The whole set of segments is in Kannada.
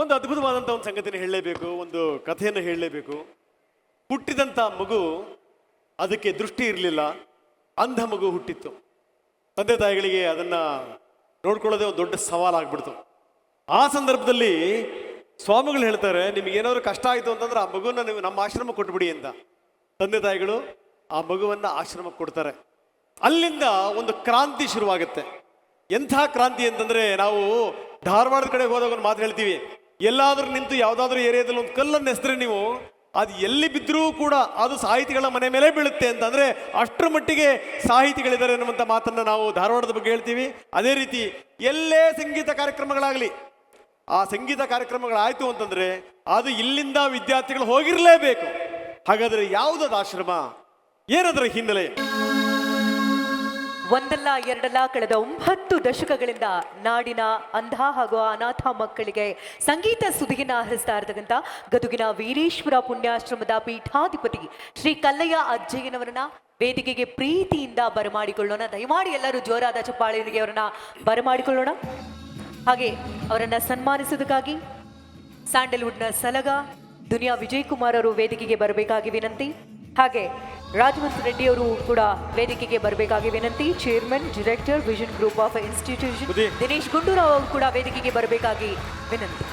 ಒಂದು ಅದ್ಭುತವಾದಂಥ ಒಂದು ಸಂಗತಿನ ಹೇಳಲೇಬೇಕು, ಒಂದು ಕಥೆಯನ್ನು ಹೇಳಲೇಬೇಕು. ಹುಟ್ಟಿದಂಥ ಮಗು ಅದಕ್ಕೆ ದೃಷ್ಟಿ ಇರಲಿಲ್ಲ, ಅಂಧ ಮಗು ಹುಟ್ಟಿತ್ತು. ತಂದೆ ತಾಯಿಗಳಿಗೆ ಅದನ್ನ ನೋಡ್ಕೊಳ್ಳೋದೇ ಒಂದು ದೊಡ್ಡ ಸವಾಲಾಗ್ಬಿಡ್ತು ಆ ಸಂದರ್ಭದಲ್ಲಿ ಸ್ವಾಮಿಗಳು ಹೇಳ್ತಾರೆ, ನಿಮ್ಗೆ ಏನಾದ್ರು ಕಷ್ಟ ಆಯಿತು ಅಂತಂದ್ರೆ ಆ ಮಗುನ ನೀವು ನಮ್ಮ ಆಶ್ರಮ ಕೊಟ್ಬಿಡಿ ಅಂತ. ತಂದೆ ತಾಯಿಗಳು ಆ ಮಗುವನ್ನ ಆಶ್ರಮಕ್ಕೆ ಕೊಡ್ತಾರೆ. ಅಲ್ಲಿಂದ ಒಂದು ಕ್ರಾಂತಿ ಶುರುವಾಗುತ್ತೆ. ಎಂಥ ಕ್ರಾಂತಿ ಅಂತಂದ್ರೆ ನಾವು ಧಾರವಾಡದ ಕಡೆ ಹೋದಾಗ ಒಂದು ಮಾತು ಹೇಳ್ತೀವಿ, ಎಲ್ಲಾದ್ರೂ ನಿಂತು ಯಾವುದಾದ್ರೂ ಏರಿಯಾದಲ್ಲಿ ಒಂದು ಕಲ್ಲನ್ನು ಎಸ್ದ್ರೆ ನೀವು, ಅದು ಎಲ್ಲಿ ಬಿದ್ದರೂ ಕೂಡ ಅದು ಸಾಹಿತಿಗಳ ಮನೆ ಮೇಲೆ ಬೀಳುತ್ತೆ ಅಂತಂದ್ರೆ ಅಷ್ಟರ ಮಟ್ಟಿಗೆ ಸಾಹಿತಿಗಳಿದ್ದಾರೆ ಅನ್ನುವಂಥ ಮಾತನ್ನ ನಾವು ಧಾರವಾಡದ ಬಗ್ಗೆ ಹೇಳ್ತೀವಿ. ಅದೇ ರೀತಿ ಎಲ್ಲೇ ಸಂಗೀತ ಕಾರ್ಯಕ್ರಮಗಳಾಗಲಿ, ಆ ಸಂಗೀತ ಕಾರ್ಯಕ್ರಮಗಳಾಯ್ತು ಅಂತಂದ್ರೆ ಅದು ಇಲ್ಲಿಂದ ವಿದ್ಯಾರ್ಥಿಗಳು ಹೋಗಿರಲೇಬೇಕು. ಹಾಗಾದ್ರೆ ಯಾವುದದು ಆಶ್ರಮ? ಏನದರ ಹಿನ್ನೆಲೆ? ಒಂದಲ್ಲ, ಎರಡಲ್ಲ ಕಳೆದ ಒಂಬತ್ತು ದಶಕಗಳಿಂದ ನಾಡಿನ ಅಂಧ ಹಾಗೂ ಅನಾಥ ಮಕ್ಕಳಿಗೆ ಸಂಗೀತ ಸುದಿಗಿನ ಹರಿಸ್ತಾ ಇರತಕ್ಕಂಥ ಗದುಗಿನ ವೀರೇಶ್ವರ ಪುಣ್ಯಾಶ್ರಮದ ಪೀಠಾಧಿಪತಿ ಶ್ರೀ ಕಲ್ಲಯ್ಯ ಅಜ್ಜಯ್ಯನವರನ್ನ ವೇದಿಕೆಗೆ ಪ್ರೀತಿಯಿಂದ ಬರಮಾಡಿಕೊಳ್ಳೋಣ. ದಯಮಾಡಿ ಎಲ್ಲರೂ ಜೋರಾದ ಚಪ್ಪಾಳೆಯೊಂದಿಗೆ ಅವರನ್ನ ಬರಮಾಡಿಕೊಳ್ಳೋಣ. ಹಾಗೆ ಅವರನ್ನ ಸನ್ಮಾನಿಸೋದಕ್ಕಾಗಿ ಸ್ಯಾಂಡಲ್ವುಡ್ನ ಸಲಗ ದುನಿಯಾ ವಿಜಯ್ ಕುಮಾರ್ ಅವರು ವೇದಿಕೆಗೆ ಬರಬೇಕಾಗಿ ವಿನಂತಿ. ಹಾಗೆ ರಾಜವಂತ್ ರೆಡ್ಡಿ ಅವರು ಕೂಡ ವೇದಿಕೆಗೆ ಬರಬೇಕಾಗಿ ವಿನಂತಿ. Chairman director vision group of institution Dinesh Gundurao ಅವರು ಕೂಡ ವೇದಿಕೆಗೆ ಬರಬೇಕಾಗಿ ವಿನಂತಿ.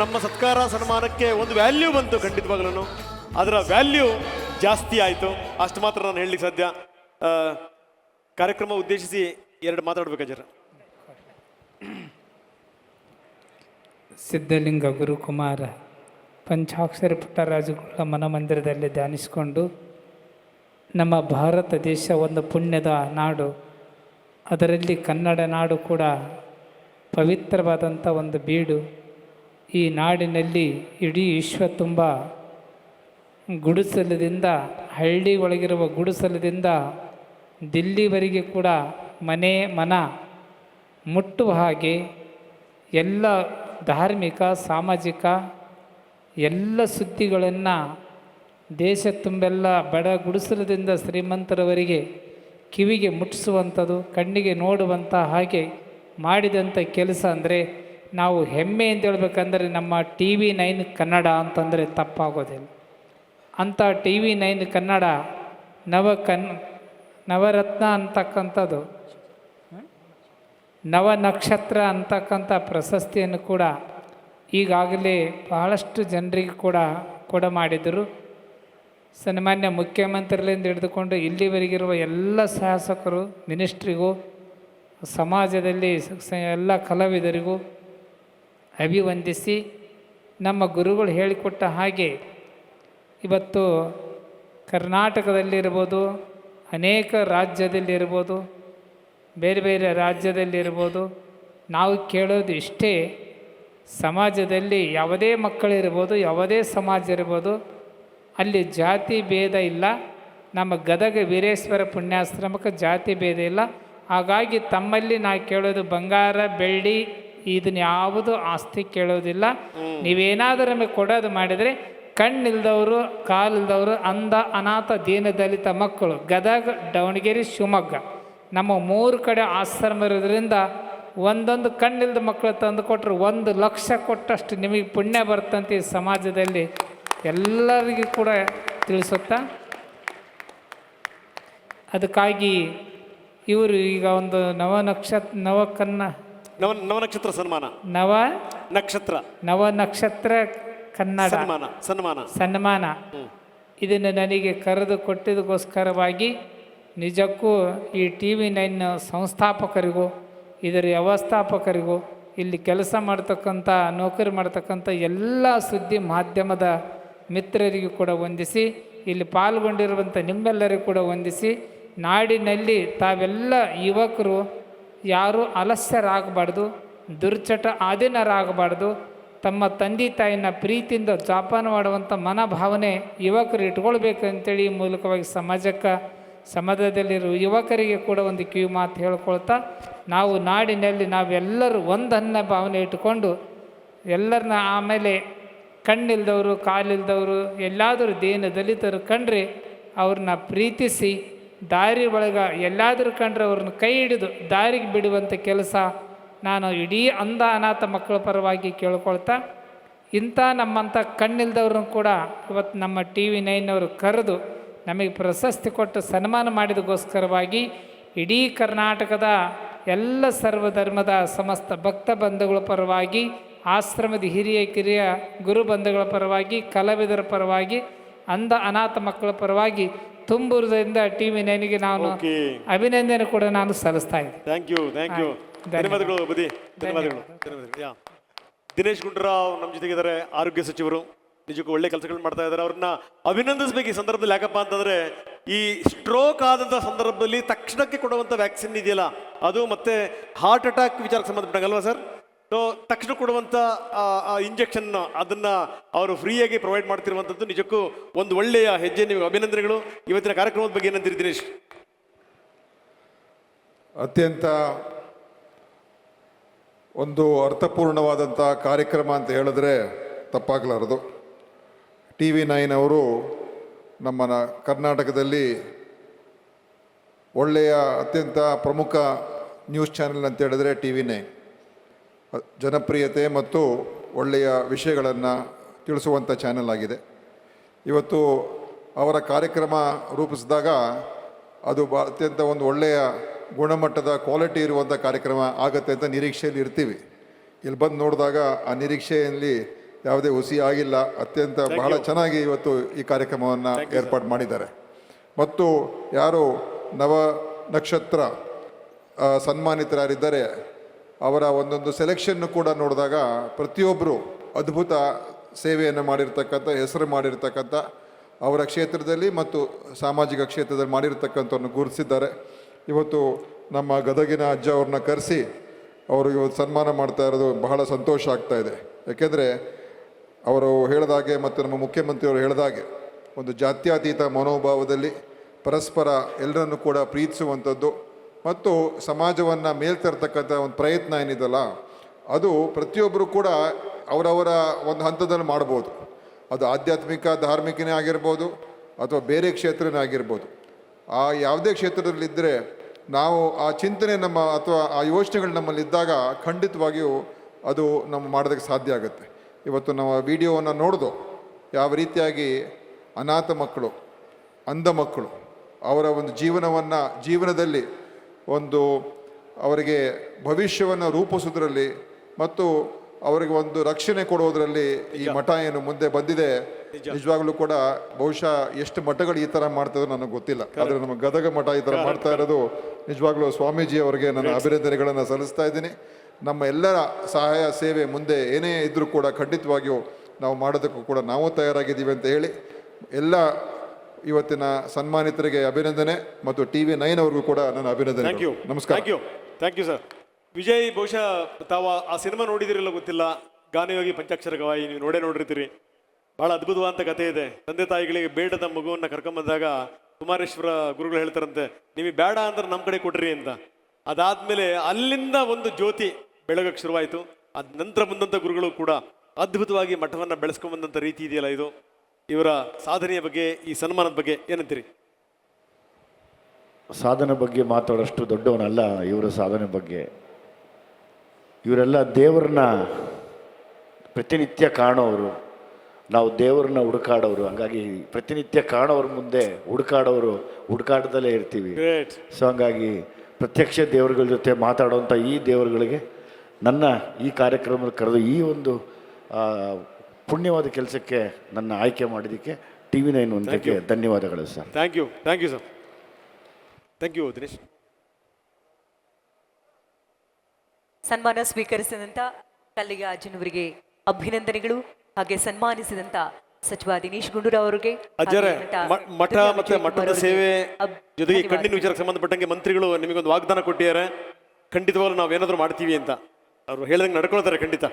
ನಮ್ಮ ಸತ್ಕಾರ ಸನ್ಮಾನಕ್ಕೆ ಒಂದು ವ್ಯಾಲ್ಯೂ ಬಂತು ಖಂಡಿತವಾಗ್ಲೂ ಅದರ ವ್ಯಾಲ್ಯೂ ಜಾಸ್ತಿ ಆಯಿತು. ಅಷ್ಟು ಮಾತ್ರ ನಾನು ಹೇಳಲಿಕ್ಕೆ ಸಾಧ್ಯ. ಕಾರ್ಯಕ್ರಮ ಉದ್ದೇಶಿಸಿ ಎರಡು ಮಾತಾಡ್ಬೇಕಾಜರ ಸಿದ್ಧಲಿಂಗ ಗುರುಕುಮಾರ, ಪಂಚಾಕ್ಷರಿ ಪುಟ್ಟರಾಜುಗಳ ಮನಮಂದಿರದಲ್ಲಿ ಧ್ಯಾನಿಸಿಕೊಂಡು, ನಮ್ಮ ಭಾರತ ದೇಶ ಒಂದು ಪುಣ್ಯದ ನಾಡು. ಅದರಲ್ಲಿ ಕನ್ನಡ ನಾಡು ಕೂಡ ಪವಿತ್ರವಾದಂಥ ಒಂದು ಬೀಡು. ಈ ನಾಡಿನಲ್ಲಿ ಇಡೀ ವಿಶ್ವ ತುಂಬ ಗುಡಿಸಲದಿಂದ, ಹಳ್ಳಿ ಒಳಗಿರುವ ಗುಡಿಸಲದಿಂದ ದಿಲ್ಲಿವರೆಗೆ ಕೂಡ ಮನೆ, ಮನ ಮುಟ್ಟುವ ಹಾಗೆ ಎಲ್ಲ ಧಾರ್ಮಿಕ, ಸಾಮಾಜಿಕ ಎಲ್ಲ ಸುದ್ದಿಗಳನ್ನು ದೇಶ ತುಂಬೆಲ್ಲ ಬಡ ಗುಡಿಸಲದಿಂದ ಶ್ರೀಮಂತರವರಿಗೆ ಕಿವಿಗೆ ಮುಟ್ಟಿಸುವಂಥದ್ದು, ಕಣ್ಣಿಗೆ ನೋಡುವಂಥ ಹಾಗೆ ಮಾಡಿದಂಥ ಕೆಲಸ ಅಂದರೆ ನಾವು ಅಂತ ಹೇಳ್ಬೇಕಂದ್ರೆ ನಮ್ಮ ಟಿ ವಿ ನೈನ್ ಕನ್ನಡ ಅಂತಂದರೆ ತಪ್ಪಾಗೋದಿಲ್ಲ. ಅಂಥ ಟಿ ವಿ ನೈನ್ ಕನ್ನಡ ನವ ಕನ್, ನವರತ್ನ ಅಂತಕ್ಕಂಥದ್ದು ನವ ನಕ್ಷತ್ರ ಅಂತಕ್ಕಂಥ ಪ್ರಶಸ್ತಿಯನ್ನು ಕೂಡ ಈಗಾಗಲೇ ಬಹಳಷ್ಟು ಜನರಿಗೆ ಕೂಡ, ಕೊಡ ಮಾಡಿದರು ಸನ್ಮಾನ್ಯ ಮುಖ್ಯಮಂತ್ರಿಗಳಿಂದ ಹಿಡಿದುಕೊಂಡು ಇಲ್ಲಿವರೆಗಿರುವ ಎಲ್ಲ ಶಾಸಕರು, ಮಿನಿಸ್ಟ್ರಿಗೂ, ಸಮಾಜದಲ್ಲಿ ಎಲ್ಲ ಕಲಾವಿದರಿಗೂ ಅಭಿವಂದಿಸಿ ನಮ್ಮ ಗುರುಗಳು ಹೇಳಿಕೊಟ್ಟ ಹಾಗೆ ಇವತ್ತು ಕರ್ನಾಟಕದಲ್ಲಿರ್ಬೋದು, ಅನೇಕ ರಾಜ್ಯದಲ್ಲಿರ್ಬೋದು, ಬೇರೆ ಬೇರೆ ರಾಜ್ಯದಲ್ಲಿರ್ಬೋದು, ನಾವು ಕೇಳೋದು ಇಷ್ಟೇ ಸಮಾಜದಲ್ಲಿ ಯಾವುದೇ ಮಕ್ಕಳಿರ್ಬೋದು, ಯಾವುದೇ ಸಮಾಜ ಇರ್ಬೋದು, ಅಲ್ಲಿ ಜಾತಿ ಭೇದ ಇಲ್ಲ. ನಮ್ಮ ಗದಗ ವೀರೇಶ್ವರ ಪುಣ್ಯಾಶ್ರಮಕ್ಕೆ ಜಾತಿ ಭೇದ ಇಲ್ಲ. ಹಾಗಾಗಿ ತಮ್ಮಲ್ಲಿ ನಾ ಕೇಳೋದು ಬಂಗಾರ, ಬೆಳ್ಳಿ ಇದನ್ನ ಯಾವುದು ಆಸ್ತಿ ಕೇಳೋದಿಲ್ಲ. ನೀವೇನಾದರೂ ನಮಗೆ ಕೊಡೋದು ಮಾಡಿದರೆ ಕಣ್ಣಿಲ್ದವರು ಕಾಲಿಲ್ದವರು ಅಂಧ ಅನಾಥ ದೀನ ದಲಿತ ಮಕ್ಕಳು ಗದಗ ದಾವಣಗೆರೆ ಶಿವಮೊಗ್ಗ ನಮ್ಮ ಮೂರು ಕಡೆ ಆಶ್ರಮ ಇರೋದ್ರಿಂದ ಒಂದೊಂದು ಕಣ್ಣಿಲ್ದ ಮಕ್ಕಳು ತಂದು ಕೊಟ್ಟರು ಒಂದು ಲಕ್ಷ ಕೊಟ್ಟಷ್ಟು ನಿಮಗೆ ಪುಣ್ಯ ಬರ್ತಂತೆ ಈ ಸಮಾಜದಲ್ಲಿ ಎಲ್ಲರಿಗೂ ಕೂಡ ತಿಳಿಸುತ್ತಾ? ಅದಕ್ಕಾಗಿ ಇವರು ಈಗ ಒಂದು ನವ ನಕ್ಷತ್ರ ನವ ನವ ನವನಕ್ಷತ್ರ ಸನ್ಮಾನ. ನವ ನಕ್ಷತ್ರ. ನವ ನಕ್ಷತ್ರ ಕನ್ನಡ. ಸನ್ಮಾನ ಸನ್ಮಾನ. ಸನ್ಮಾನ. ಇದನ್ನು ನನಗೆ ಕರೆದು ಕೊಟ್ಟಿದ್ದಕ್ಕೋಸ್ಕರವಾಗಿ ನಿಜಕ್ಕೂ ಈ ಟಿ ವಿ ನೈನ್ ಸಂಸ್ಥಾಪಕರಿಗೂ ಇದರ ವ್ಯವಸ್ಥಾಪಕರಿಗೂ ಇಲ್ಲಿ ಕೆಲಸ ಮಾಡ್ತಕ್ಕಂಥ ನೌಕರಿ ಮಾಡ್ತಕ್ಕಂಥ ಎಲ್ಲ ಸುದ್ದಿ ಮಾಧ್ಯಮದ ಮಿತ್ರರಿಗೂ ಕೂಡ ವಂದಿಸಿ ಇಲ್ಲಿ ಪಾಲ್ಗೊಂಡಿರುವಂಥ ನಿಮ್ಮೆಲ್ಲರಿಗೂ ಕೂಡ ವಂದಿಸಿ ನಾಡಿನಲ್ಲಿ ತಾವೆಲ್ಲ ಯುವಕರು ಯಾರೂ ಅಲಸ್ಯರಾಗಬಾರ್ದು, ದುರ್ಚಟ ಆಧೀನರಾಗಬಾರ್ದು, ತಮ್ಮ ತಂದೆ ತಾಯಿನ ಪ್ರೀತಿಯಿಂದ ಜೋಪಾನ ಮಾಡುವಂಥ ಮನೋಭಾವನೆ ಯುವಕರು ಇಟ್ಕೊಳ್ಬೇಕು ಅಂತೇಳಿ ಮೂಲಕವಾಗಿ ಸಮಾಜಕ್ಕೆ ಸಮಾಜದಲ್ಲಿರುವ ಯುವಕರಿಗೆ ಕೂಡ ಒಂದು ಕಿವಿ ಮಾತು ಹೇಳ್ಕೊಳ್ತಾ, ನಾವು ನಾಡಿನಲ್ಲಿ ನಾವೆಲ್ಲರೂ ಒಂದನ್ನ ಭಾವನೆ ಇಟ್ಟುಕೊಂಡು ಎಲ್ಲರನ್ನ ಆಮೇಲೆ ಕಣ್ಣಿಲ್ದವರು, ಕಾಲಿಲ್ದವರು, ಎಲ್ಲಾದರೂ ದೇನ ದಲಿತರು ಕಂಡ್ರೆ ಅವ್ರನ್ನ ಪ್ರೀತಿಸಿ ದಾರಿ ಒಳಗೆ ಎಲ್ಲಾದರೂ ಕಂಡ್ರೆ ಅವ್ರನ್ನ ಕೈ ಹಿಡಿದು ದಾರಿಗೆ ಬಿಡುವಂಥ ಕೆಲಸ ನಾನು ಇಡೀ ಅಂಧ ಅನಾಥ ಮಕ್ಕಳ ಪರವಾಗಿ ಕೇಳ್ಕೊಳ್ತಾ, ಇಂಥ ನಮ್ಮಂಥ ಕಣ್ಣಿಲ್ದವ್ರನ್ನ ಕೂಡ ಇವತ್ತು ನಮ್ಮ ಟಿ ವಿ ನೈನವರು ಕರೆದು ನಮಗೆ ಪ್ರಶಸ್ತಿ ಕೊಟ್ಟು ಸನ್ಮಾನ ಮಾಡಿದಗೋಸ್ಕರವಾಗಿ ಇಡೀ ಕರ್ನಾಟಕದ ಎಲ್ಲ ಸರ್ವಧರ್ಮದ ಸಮಸ್ತ ಭಕ್ತ ಬಂಧುಗಳ ಪರವಾಗಿ, ಆಶ್ರಮದ ಹಿರಿಯ ಕಿರಿಯ ಗುರು ಬಂಧುಗಳ ಪರವಾಗಿ, ಕಲಾವಿದರ ಪರವಾಗಿ, ಅಂಧ ಅನಾಥ ಮಕ್ಕಳ ಪರವಾಗಿ ತುಂಬ ಹೃದಯದಿಂದ ಟಿ ವಿ ನೈನಿಗೆ ನಾನು. ಅಭಿನಂದನೆ ಕೂಡ ನಾನು ಸಲ್ಲಿಸ್ತಾ ಇದ್ದೆ. ಥ್ಯಾಂಕ್ ಯು ಥ್ಯಾಂಕ್ ಯು ಧನ್ಯವಾದಗಳು ಬದಿ ಧನ್ಯವಾದಗಳು ಧನ್ಯವಾದಗಳು. ಯಾ. ದಿನೇಶ್ ಗುಂಡೂರಾವ್ ನಮ್ಮ ಜೊತೆಗಿದ್ದಾರೆ ಆರೋಗ್ಯ ಸಚಿವರು. ನಿಜಕ್ಕೂ ಒಳ್ಳೆ ಕೆಲಸಗಳು ಮಾಡ್ತಾ ಇದ್ದಾರೆ. ಅವ್ರನ್ನ ಅಭಿನಂದಿಸ್ಬೇಕು ಈ ಸಂದರ್ಭದಲ್ಲಿ. ಯಾಕಪ್ಪ ಅಂತಂದ್ರೆ ಈ ಸ್ಟ್ರೋಕ್ ಆದಂಥ ಸಂದರ್ಭದಲ್ಲಿ ತಕ್ಷಣಕ್ಕೆ ಕೊಡುವಂಥ ವ್ಯಾಕ್ಸಿನ್ ಇದೆಯಲ್ಲ? ಅದು ಮತ್ತೆ ಹಾರ್ಟ್ ಅಟ್ಯಾಕ್ ವಿಚಾರಕ್ಕೆ ಸಂಬಂಧಪಟ್ಟಂಗಲ್ವಾ ಸರ್ ಸೊ ತಕ್ಷಣ ಕೊಡುವಂಥ ಇಂಜೆಕ್ಷನ್ ಅದನ್ನ ಅವರು ಫ್ರೀಯಾಗಿ ಪ್ರೊವೈಡ್ ಮಾಡ್ತಿರುವಂಥದ್ದು ನಿಜಕ್ಕೂ ಒಂದು ಒಳ್ಳೆಯ ಹೆಜ್ಜೆ ನೀವು ಅಭಿನಂದನೆಗಳು. ಇವತ್ತಿನ ಕಾರ್ಯಕ್ರಮದ ಬಗ್ಗೆ ಏನಂತೀರಿ ದಿನೇಶ್ ಅತ್ಯಂತ ಒಂದು ಅರ್ಥಪೂರ್ಣವಾದಂಥ ಕಾರ್ಯಕ್ರಮ ಅಂತ ಹೇಳಿದ್ರೆ ತಪ್ಪಾಗಲಾರದು. ಟಿ ವಿ ನೈನ್ ಅವರು ನಮ್ಮ ಕರ್ನಾಟಕದಲ್ಲಿ ಒಳ್ಳೆಯ ಅತ್ಯಂತ ಪ್ರಮುಖ ನ್ಯೂಸ್ ಚಾನೆಲ್ ಅಂತ ಹೇಳಿದ್ರೆ ಟಿ ವಿ ನೈನ್. ಜನಪ್ರಿಯತೆ ಮತ್ತು ಒಳ್ಳೆಯ ವಿಷಯಗಳನ್ನು ತಿಳಿಸುವಂಥ ಚಾನೆಲ್ ಆಗಿದೆ. ಇವತ್ತು ಅವರ ಕಾರ್ಯಕ್ರಮ ರೂಪಿಸಿದಾಗ ಅದು ಬ ಅತ್ಯಂತ ಒಂದು ಒಳ್ಳೆಯ ಗುಣಮಟ್ಟದ ಕ್ವಾಲಿಟಿ ಇರುವಂಥ ಕಾರ್ಯಕ್ರಮ ಆಗುತ್ತೆ ಅಂತ ನಿರೀಕ್ಷೆಯಲ್ಲಿ ಇರ್ತೀವಿ. ಇಲ್ಲಿ ಬಂದು ನೋಡಿದಾಗ ಆ ನಿರೀಕ್ಷೆಯಲ್ಲಿ ಯಾವುದೇ ಹುಸಿ ಆಗಿಲ್ಲ ಅತ್ಯಂತ ಬಹಳ ಚೆನ್ನಾಗಿ ಇವತ್ತು ಈ ಕಾರ್ಯಕ್ರಮವನ್ನು ಏರ್ಪಾಡು ಮಾಡಿದ್ದಾರೆ. ಮತ್ತು ಯಾರು ನವ ನಕ್ಷತ್ರ ಸನ್ಮಾನಿತರಾರಿದ್ದರೆ ಅವರ ಒಂದೊಂದು ಸೆಲೆಕ್ಷನ್ನು ಕೂಡ ನೋಡಿದಾಗ ಪ್ರತಿಯೊಬ್ಬರು ಅದ್ಭುತ ಸೇವೆಯನ್ನು ಮಾಡಿರ್ತಕ್ಕಂಥ, ಹೆಸರು ಮಾಡಿರ್ತಕ್ಕಂಥ ಅವರ ಕ್ಷೇತ್ರದಲ್ಲಿ ಮತ್ತು ಸಾಮಾಜಿಕ ಕ್ಷೇತ್ರದಲ್ಲಿ ಮಾಡಿರ್ತಕ್ಕಂಥವ್ರನ್ನ ಗುರುತಿಸಿದ್ದಾರೆ. ಇವತ್ತು ನಮ್ಮ ಗದಗಿನ ಅಜ್ಜ ಅವ್ರನ್ನ ಕರೆಸಿ ಅವರು ಇವತ್ತು ಸನ್ಮಾನ ಮಾಡ್ತಾ ಇರೋದು ಬಹಳ ಸಂತೋಷ ಆಗ್ತಾ ಇದೆ. ಯಾಕೆಂದರೆ ಅವರು ಹೇಳಿದಾಗೆ ಮತ್ತು ನಮ್ಮ ಮುಖ್ಯಮಂತ್ರಿಯವರು ಹೇಳಿದಾಗೆ ಒಂದು ಜಾತ್ಯತೀತ ಮನೋಭಾವದಲ್ಲಿ ಪರಸ್ಪರ ಎಲ್ಲರನ್ನು ಕೂಡ ಪ್ರೀತಿಸುವಂಥದ್ದು ಮತ್ತು ಸಮಾಜವನ್ನು ಮೇಲ್ತರ್ತಕ್ಕಂಥ ಒಂದು ಪ್ರಯತ್ನ ಏನಿದೆಯಲ್ಲ, ಅದು ಪ್ರತಿಯೊಬ್ಬರು ಕೂಡ ಅವರವರ ಒಂದು ಹಂತದಲ್ಲಿ ಮಾಡ್ಬೋದು. ಅದು ಆಧ್ಯಾತ್ಮಿಕ, ಧಾರ್ಮಿಕನೇ ಆಗಿರ್ಬೋದು ಅಥವಾ ಬೇರೆ ಕ್ಷೇತ್ರನೇ ಆಗಿರ್ಬೋದು. ಆ ಯಾವುದೇ ಕ್ಷೇತ್ರದಲ್ಲಿದ್ದರೆ ನಾವು ಆ ಚಿಂತನೆ ನಮ್ಮ ಅಥವಾ ಆ ಯೋಚನೆಗಳು ನಮ್ಮಲ್ಲಿದ್ದಾಗ ಖಂಡಿತವಾಗಿಯೂ ಅದು ನಮ್ಮ ಮಾಡೋದಕ್ಕೆ ಸಾಧ್ಯ ಆಗುತ್ತೆ. ಇವತ್ತು ನಾವು ವಿಡಿಯೋವನ್ನು ನೋಡ್ದು ಯಾವ ರೀತಿಯಾಗಿ ಅನಾಥ ಮಕ್ಕಳು, ಅಂಧ ಮಕ್ಕಳು ಅವರ ಒಂದು ಜೀವನವನ್ನು, ಜೀವನದಲ್ಲಿ ಒಂದು ಅವರಿಗೆ ಭವಿಷ್ಯವನ್ನು ರೂಪಿಸೋದ್ರಲ್ಲಿ ಮತ್ತು ಅವರಿಗೆ ಒಂದು ರಕ್ಷಣೆ ಕೊಡೋದ್ರಲ್ಲಿ ಈ ಮಠ ಏನು ಮುಂದೆ ಬಂದಿದೆ. ನಿಜವಾಗ್ಲೂ ಕೂಡ ಬಹುಶಃ ಎಷ್ಟು ಮಠಗಳು ಈ ತರ ಮಾಡ್ತಾ ನನಗೆ ಗೊತ್ತಿಲ್ಲ. ಆದರೆ ನಮ್ಮ ಗದಗ ಮಠ ಈ ತರ ಮಾಡ್ತಾ ಇರೋದು ನಿಜವಾಗ್ಲೂ ಸ್ವಾಮೀಜಿ ಅವರಿಗೆ ನನ್ನ ಅಭಿನಂದನೆಗಳನ್ನು ಸಲ್ಲಿಸ್ತಾ ಇದ್ದೀನಿ. ನಮ್ಮ ಎಲ್ಲರ ಸಹಾಯ ಸೇವೆ ಮುಂದೆ ಏನೇ ಇದ್ರೂ ಕೂಡ ಖಂಡಿತವಾಗಿಯೂ ನಾವು ಮಾಡೋದಕ್ಕೂ ಕೂಡ ನಾವು ತಯಾರಾಗಿದ್ದೀವಿ ಅಂತ ಹೇಳಿ ಎಲ್ಲ ಇವತ್ತಿನ ಸನ್ಮಾನಿತರಿಗೆ ಅಭಿನಂದನೆ ಮತ್ತು ಟಿ ವಿ ನೈನ್ ಅವ್ರಿಗೂ ಕೂಡ ನನ್ನ ಥ್ಯಾಂಕ್ ಯು ಅಭಿನಂದನೆ ನಮಸ್ಕಾರ. Thank you thank you sir Vijay ಬಹುಶಃ ತಾವು ಆ ಸಿನಿಮಾ ನೋಡಿದಿರಲ್ಲ ಗೊತ್ತಿಲ್ಲ. ಗಾನಯೋಗಿ ಪಂಚಾಕ್ಷರ ಗವಾಯಿ ನೀವು ನೋಡೇ ನೋಡಿರ್ತೀರಿ. ಬಹಳ ಅದ್ಭುತವಾದಂಥ ಕಥೆ ಇದೆ. ತಂದೆ ತಾಯಿಗಳಿಗೆ ಬೇಡದ ಮಗುವನ್ನ ಕರ್ಕೊಂಬಂದಾಗ ಕುಮಾರೇಶ್ವರ ಗುರುಗಳು ಹೇಳ್ತಾರಂತೆ ನೀವು ಬೇಡ ಅಂದ್ರೆ ನಮ್ಮ ಕಡೆ ಕೊಟ್ರಿ ಅಂತ. ಅದಾದ್ಮೇಲೆ ಅಲ್ಲಿಂದ ಒಂದು ಜ್ಯೋತಿ ಬೆಳಗಕ್ಕೆ ಶುರುವಾಯಿತು. ಅದ ನಂತರ ಬಂದಂಥ ಗುರುಗಳು ಕೂಡ ಅದ್ಭುತವಾಗಿ ಮಠವನ್ನು ಬೆಳೆಸ್ಕೊಂಬಂದಂಥ ರೀತಿ ಇದೆಯಲ್ಲ ಇದು. ಇವರ ಸಾಧನೆಯ ಬಗ್ಗೆ ಈ ಸನ್ಮಾನದ ಬಗ್ಗೆ ಏನಂತೀರಿ? ಸಾಧನೆ ಬಗ್ಗೆ ಮಾತಾಡೋಷ್ಟು ದೊಡ್ಡವನಲ್ಲ ಇವರ ಸಾಧನೆ ಬಗ್ಗೆ. ಇವರೆಲ್ಲ ದೇವರನ್ನ ಪ್ರತಿನಿತ್ಯ ಕಾಣೋರು. ನಾವು ದೇವರನ್ನ ಹುಡುಕಾಡೋರು. ಹಂಗಾಗಿ ಪ್ರತಿನಿತ್ಯ ಕಾಣೋರ ಮುಂದೆ ಹುಡುಕಾಡೋರು ಹುಡುಕಾಟದಲ್ಲೇ ಇರ್ತೀವಿ. ಸೊ ಹಂಗಾಗಿ ಪ್ರತ್ಯಕ್ಷ ದೇವರುಗಳ ಜೊತೆ ಮಾತಾಡುವಂಥ ಈ ದೇವರುಗಳಿಗೆ ನನ್ನ ಈ ಕಾರ್ಯಕ್ರಮದ ಕರೆದು ಈ ಒಂದು ಪುಣ್ಯವಾದ ಕೆಲಸಕ್ಕೆ ನನ್ನ ಆಯ್ಕೆ ಮಾಡಿದ್ದಕ್ಕೆ ಟಿ ವಿ ನೈನ್ ಒಂದಕ್ಕೆ ಧನ್ಯವಾದಗಳು sir thank you thank you sir thank you Dinesh ಸನ್ಮಾನ ಸ್ವೀಕರಿಸಿದಂಥ ಕಲ್ಲಿಗೆ ಅಜ್ಜನವರಿಗೆ ಅಭಿನಂದನೆಗಳು ಹಾಗೆ ಸನ್ಮಾನಿಸಿದಂತ ಸಚಿವ ದಿನೇಶ್ ಗುಂಡೂರಾವ್ ಅವರಿಗೆ ಮಠ ಮತ್ತೆ ಮಠದ ಸೇವೆ ಜೊತೆಗೆ. ಕಣ್ಣಿನ ವಿಚಾರಕ್ಕೆ ಸಂಬಂಧಪಟ್ಟಂಗೆ ಮಂತ್ರಿಗಳು ನಿಮಗೊಂದು ವಾಗ್ದಾನ ಕೊಟ್ಟಿದ್ದಾರೆ. ಖಂಡಿತವಾಗ್ಲೂ ನಾವು ಏನಾದರೂ ಮಾಡ್ತೀವಿ ಅಂತ. ಅವರು ಹೇಳಿದಂಗೆ ನಡ್ಕೊಳ್ತಾರೆ ಖಂಡಿತ.